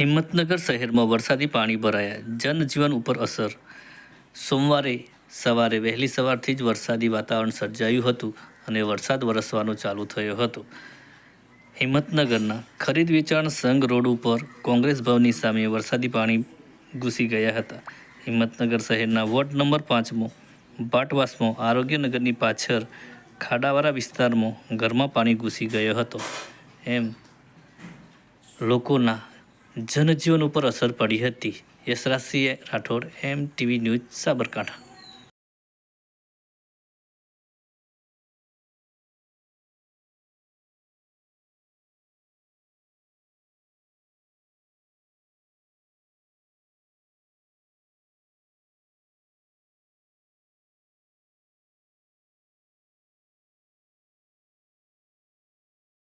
હિંમતનગર શહેરમાં વરસાદી પાણી ભરાયા. જનજીવન ઉપર અસર. સોમવારે સવારે વહેલી સવારથી જ વરસાદી વાતાવરણ સર્જાયું હતું અને વરસાદ વરસવાનો ચાલુ થયો હતો. હિંમતનગરના ખરીદ વેચાણ સંઘ રોડ ઉપર કોંગ્રેસ ભવનની સામે વરસાદી પાણી ઘૂસી ગયા હતા. હિંમતનગર શહેરના વોર્ડ નંબર પાંચમો, બાટવાસમો, આરોગ્યનગરની પાછળ, ખાડાવાળા વિસ્તારમાં ઘરમાં પાણી ઘૂસી ગયો હતો. એમ લોકોના જનજીવન ઉપર અસર પડી હતી. Yashrajsinh Rathod M TV news Sabarkantha.